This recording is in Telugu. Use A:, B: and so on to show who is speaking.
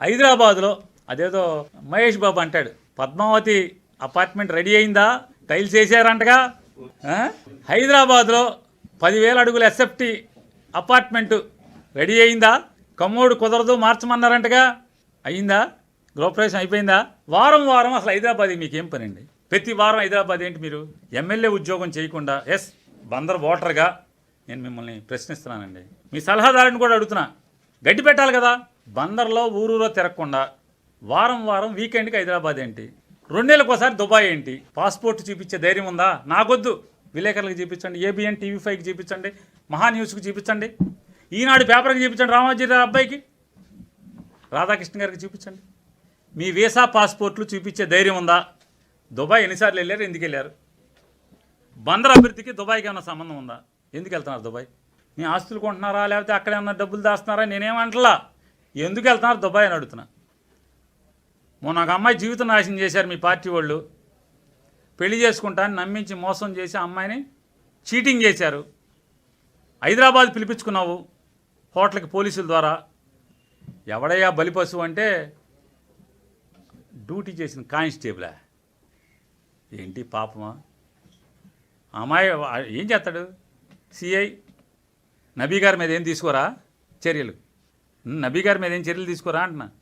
A: హైదరాబాద్లో అదేదో మహేష్ బాబు అంటాడు పద్మావతి అపార్ట్మెంట్ రెడీ అయిందా? టైల్స్ వేసారంటగా? హైదరాబాద్లో పదివేల అడుగుల ఎస్ఎఫ్టీ అపార్ట్మెంటు రెడీ అయిందా? కమ్మోడు కుదరదు మార్చమన్నారంటగా? అయిందా? గృహప్రవేశం అయిపోయిందా? వారం వారం అసలు హైదరాబాద్ మీకేం పని అండి ప్రతి వారం హైదరాబాద్ ఏంటి మీరు? ఎమ్మెల్యే ఉద్యోగం చేయకుండా ఎస్ బందర్ ఓటర్గా నేను మిమ్మల్ని ప్రశ్నిస్తున్నానండి. మీ సలహాదారుని కూడా అడుగుతున్నా. గడ్డి పెట్టాలి కదా? బందర్లో ఊరూరో తిరగకుండా వారం వారం వీకెండ్కి హైదరాబాద్ ఏంటి? రెండేళ్ళకి ఒకసారి దుబాయ్ ఏంటి? పాస్పోర్ట్ చూపించే ధైర్యం ఉందా? నాకొద్దు. విలేకరులకు చూపించండి ఏబిఎన్ టీవీ ఫైవ్కి చూపించండి మహా న్యూస్కి చూపించండి ఈనాడు పేపర్కి చూపించండి రామాజీ అబ్బాయికి. రాధాకృష్ణ గారికి చూపించండి. మీ వీసా పాస్పోర్ట్లు చూపించే ధైర్యం ఉందా? దుబాయ్ ఎన్నిసార్లు వెళ్ళారు? ఎందుకు వెళ్ళారు? బందర్ అభివృద్ధికి దుబాయ్కి ఏమైనా సంబంధం ఉందా? ఎందుకు వెళ్తున్నారు దుబాయ్? మీ ఆస్తులు కొంటున్నారా? లేకపోతే అక్కడ ఏమన్నా డబ్బులు దాస్తున్నారా? నేనేమంటలా ఎందుకు వెళ్తున్నారు? దుబాయ్ అని అడుగుతున్నా. మొన్న ఒక అమ్మాయి జీవితం నాశనం చేశారు మీ పార్టీ వాళ్ళు. పెళ్ళి చేసుకుంటానని నమ్మించి మోసం చేసి అమ్మాయిని చీటింగ్ చేశారు. హైదరాబాద్ పిలిపించుకున్నావు హోటల్కి పోలీసుల ద్వారా. ఎవడయ్యా బలిపశువు అంటే? డ్యూటీ చేసిన కానిస్టేబులా? ఏంటి పాపమా? అమ్మాయి ఏం చేస్తాడు? సిఐ? నబీ గారి మీద ఏం తీసుకోరా? చర్యలు. నబీ గారి మీద ఏం చర్యలు తీసుకోరా అంటున్నా?